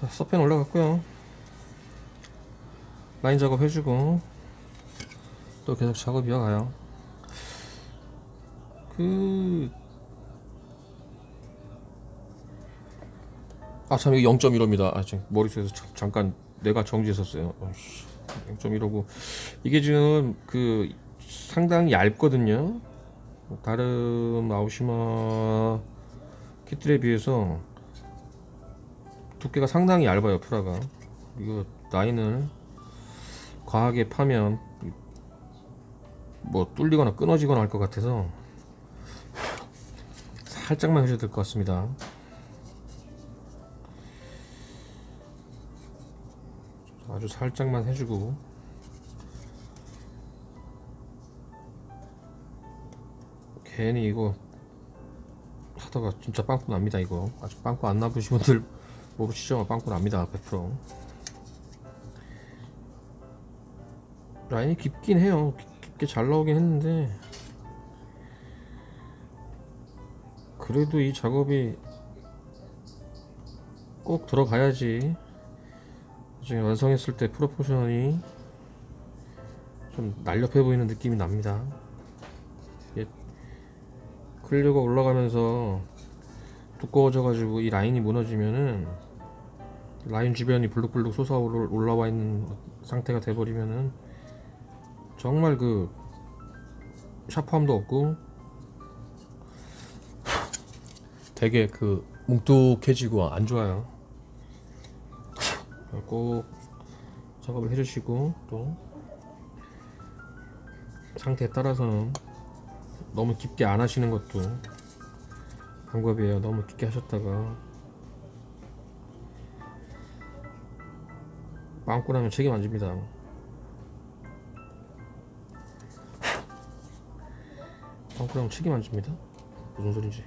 자, 서펜 올라갔고요. 라인 작업 해주고 또 계속 작업 이어가요. 그... 아 참 이거 0.15입니다. 아 지금 머릿속에서 참- 잠깐 내가 정지했었어요. 어이씨, 0.15고 이게 지금 그 상당히 얇거든요. 다른 아우시마 키트에 비해서 두께가 상당히 얇아요 프라가. 이거 라인을 과하게 파면 뭐 뚫리거나 끊어지거나 할 것 같아서 살짝만 해줘야 될 것 같습니다. 아주 살짝만 해주고. 괜히 이거 하다가 진짜 빵꾸 납니다 이거. 아직 빵꾸 안 나보신 분들 모르시죠? 빵꾸 납니다 100% 라인이 깊긴 해요. 깊- 깊게 잘 나오긴 했는데. 그래도 이 작업이 꼭 들어가야지. 나중에 완성했을 때 프로포션이 좀 날렵해 보이는 느낌이 납니다. 클리어가 올라가면서 두꺼워져 가지고 이 라인이 무너지면은 라인 주변이 블룩블룩 솟아 올- 올라와 있는 상태가 돼 버리면은 정말 그 샤프함도 없고 되게 그 뭉툭해지고 안 좋아요. 꼭 작업을 해주시고 또 상태에 따라서는 너무 깊게 안 하시는 것도 방법이에요. 너무 깊게 하셨다가 빵꾸 나면 책임 안 집니다. 빵꾸 나면 책임 안 집니다. 무슨 소리지?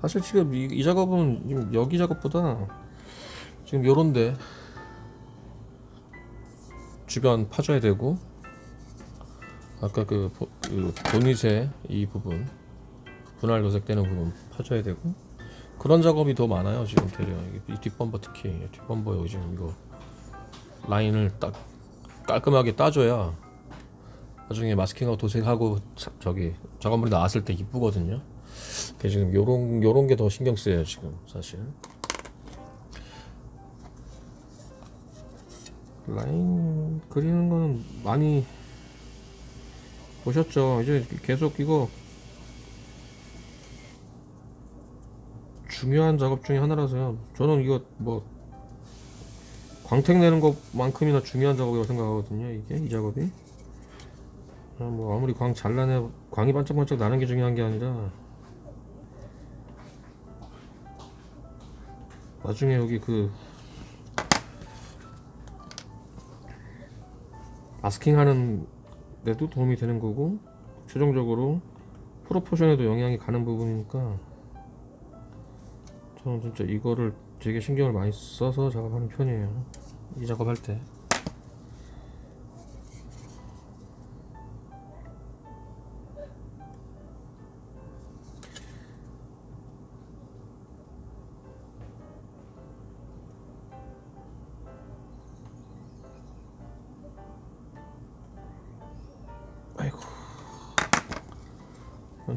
사실 지금 이, 이 작업은 지금 여기 작업보다 지금 요런데 주변 파줘야 되고 아까 그, 보, 그 보닛의 이 부분 분할 도색되는 부분 파줘야 되고 그런 작업이 더 많아요 지금 대려 이 뒷범버 특히. 뒷범버 지금 이거 라인을 딱 깔끔하게 따줘야 나중에 마스킹하고 도색하고 자- 저기 작업물이 나왔을 때 이쁘거든요. 그 지금 요런 요런 게 더 신경 쓰여요 지금 사실. 라인 그리는 거는 많이 보셨죠? 이제 계속 이거 중요한 작업 중에 하나라서요. 저는 이거 뭐 광택 내는 것만큼이나 중요한 작업이라고 생각하거든요 이게 이 작업이. 아, 뭐 아무리 광 잘라내 광이 반짝반짝 나는 게 중요한 게 아니라 나중에 여기 그 마스킹 하는 데도 도움이 되는 거고 최종적으로 프로포션에도 영향이 가는 부분이니까 저는 진짜 이거를 되게 신경을 많이 써서 작업하는 편이에요. 이 작업할 때. 아이고.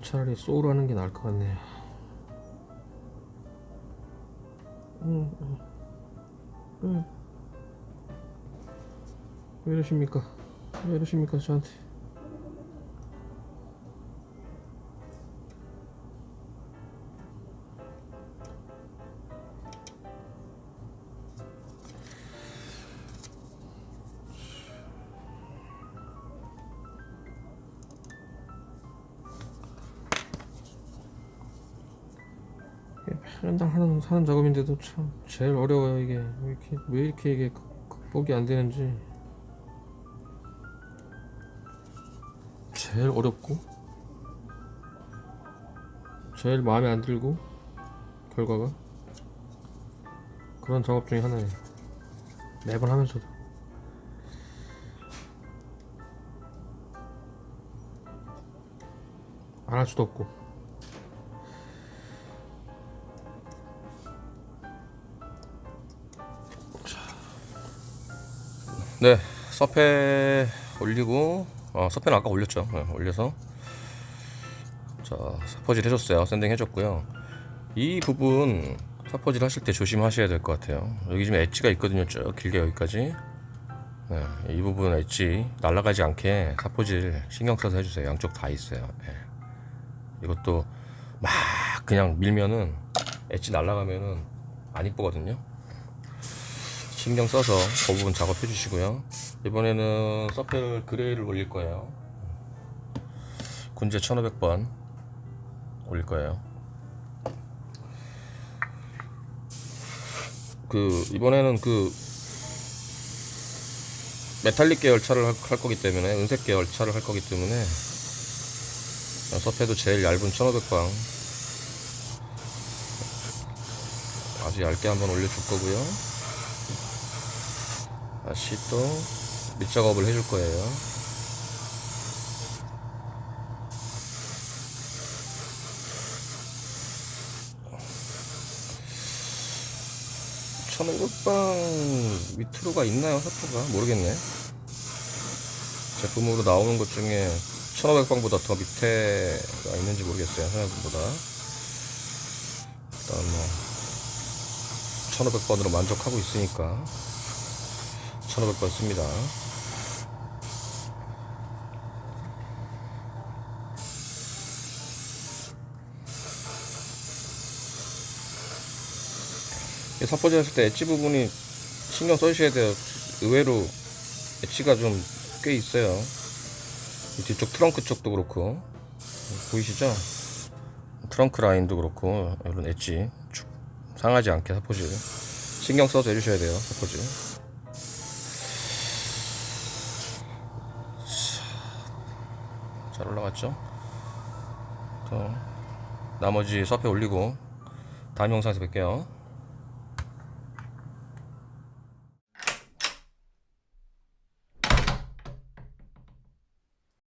차라리 소울 하는 게 나을 것 같네요 음. 왜 이러십니까 왜 이러십니까 저한테 맨날 하는 하는 작업인데도 참 제일 어려워요 이게. 왜 이렇게 왜 이렇게 이게 극- 극복이 안 되는지. 제일 어렵고 제일 마음에 안 들고 결과가 그런 작업 중에 하나예요. 매번 하면서도. 안 할 수도 없고 네, 서페 올리고 어, 서페는 아까 올렸죠. 네, 올려서 자 사포질 해줬어요. 샌딩 해줬고요. 이 부분 사포질 하실 때 조심하셔야 될 것 같아요. 여기 지금 엣지가 있거든요. 쭉 길게 여기까지. 네, 이 부분 엣지 날아가지 않게 사포질 신경 써서 해주세요. 양쪽 다 있어요. 네. 이것도 막 그냥 밀면은 엣지 날아가면은 안 이쁘거든요. 신경 써서 그 부분 작업해 주시고요. 이번에는 서페를 그레이를 올릴 거예요. 군제 1500번 올릴 거예요. 그 이번에는 그 메탈릭 계열 차를 할, 할 거기 때문에 은색 계열 차를 할 거기 때문에 서페도 제일 얇은 1500방 아주 얇게 한번 올려줄 거고요. 다시 또 밑작업을 해줄 거예요. 천오백방 밑으로가 있나요? 사포가? 모르겠네. 제품으로 나오는 것 중에 1500방보다 더 밑에가 있는지 모르겠어요. 생각보다. 일단 뭐 1500번으로 만족하고 있으니까 1500번 씁니다. 이 사포질 했을 때 엣지 부분이 신경 써주셔야 돼요. 의외로 엣지가 좀 꽤 있어요. 이 뒤쪽 트렁크 쪽도 그렇고 보이시죠? 트렁크 라인도 그렇고 이런 엣지 쭉 상하지 않게 사포질 신경 써서 해주셔야 돼요. 사포질. 잘 올라갔죠? 또 나머지 서페 올리고 다음 영상에서 뵐게요.